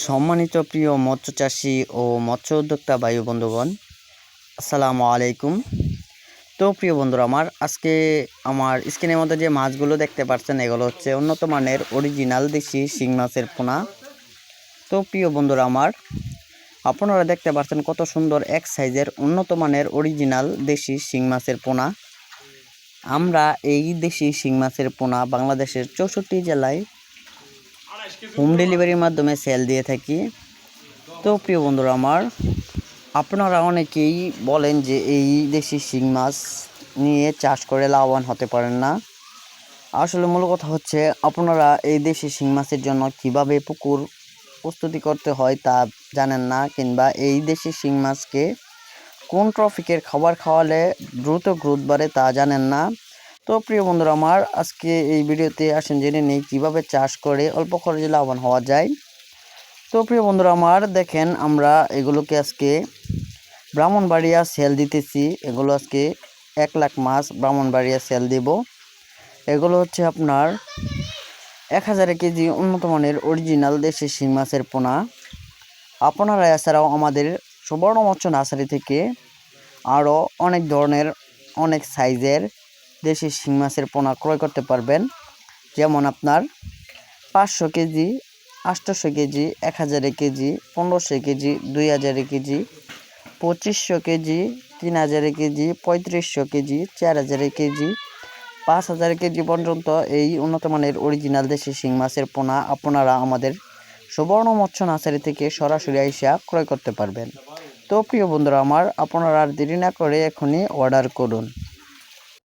সম্মানিত প্রিয় মৎস্য চাষি ও মৎস্য উদ্যোক্তা বায়ু বন্ধুগণ, আসসালামু আলাইকুম। তো প্রিয় বন্ধুরা, আমার আজকে আমার স্ক্রিনের মধ্যে যে মাছগুলো দেখতে পাচ্ছেন, এগুলো হচ্ছে উন্নত মানের অরিজিনাল দেশি শিং মাছের পোনা। তো প্রিয় বন্ধুরা, আমার আপনারা দেখতে পাচ্ছেন কত সুন্দর এক সাইজের উন্নত মানের অরিজিনাল দেশি শিং মাছের পোনা। আমরা এই দেশি শিং মাছের পোনা বাংলাদেশের চৌষট্টি জেলায় হোম ডেলিভারির মাধ্যমে সেল দিয়ে থাকি। তো প্রিয় বন্ধুরা আমার, আপনারা অনেকেই বলেন যে এই দেশি শিং মাছ নিয়ে চাষ করে লাভবান হতে পারেন না। আসলে মূল কথা হচ্ছে, আপনারা এই দেশি শিং মাছের জন্য কীভাবে পুকুর প্রস্তুতি করতে হয় তা জানেন না, কিংবা এই দেশি শিং মাছকে কোন ট্রফিকের খাবার খাওয়ালে দ্রুত গ্রোথ বাড়ে তা জানেন না। তো প্রিয় বন্ধুরা, আমার আজকে এই ভিডিওতে আসেন জেনে নেই কীভাবে চাষ করে অল্প খরচে লাভবান হওয়া যায়। তো প্রিয় বন্ধুরা, আমার দেখেন আমরা এগুলোকে আজকে ব্রাহ্মণবাড়িয়া সেল দিতেছি। এগুলো আজকে এক লাখ মাছ ব্রাহ্মণবাড়িয়া সেল দেব। এগুলো হচ্ছে আপনার এক হাজার কেজি উন্নত মানের অরিজিনাল দেশি শিং মাছের পোনা। আপনারা এছাড়াও আমাদের সুবর্ণ মৎস্য নার্সারি থেকে আরও অনেক ধরনের, অনেক সাইজের দেশি শিং মাছের পোনা ক্রয় করতে পারবেন। যেমন আপনার পাঁচশো কেজি আটশোশো কেজি, এক হাজারে কেজি, পনেরোশো কেজি, দুই হাজারে কেজি, পঁচিশশো কেজি, তিন হাজারে কেজি, পঁয়ত্রিশশো কেজি, চার হাজারে কেজি, পাঁচ হাজার কেজি পর্যন্ত এই উন্নত মানের অরিজিনাল দেশি শিং মাছের পোনা আপনারা আমাদের সুবর্ণ মৎস্য নার্সারি থেকে সরাসরি আইসা ক্রয় করতে পারবেন। তো প্রিয় বন্ধুরা আমার, আপনারা আর দেরি না করে এখনই অর্ডার করুন।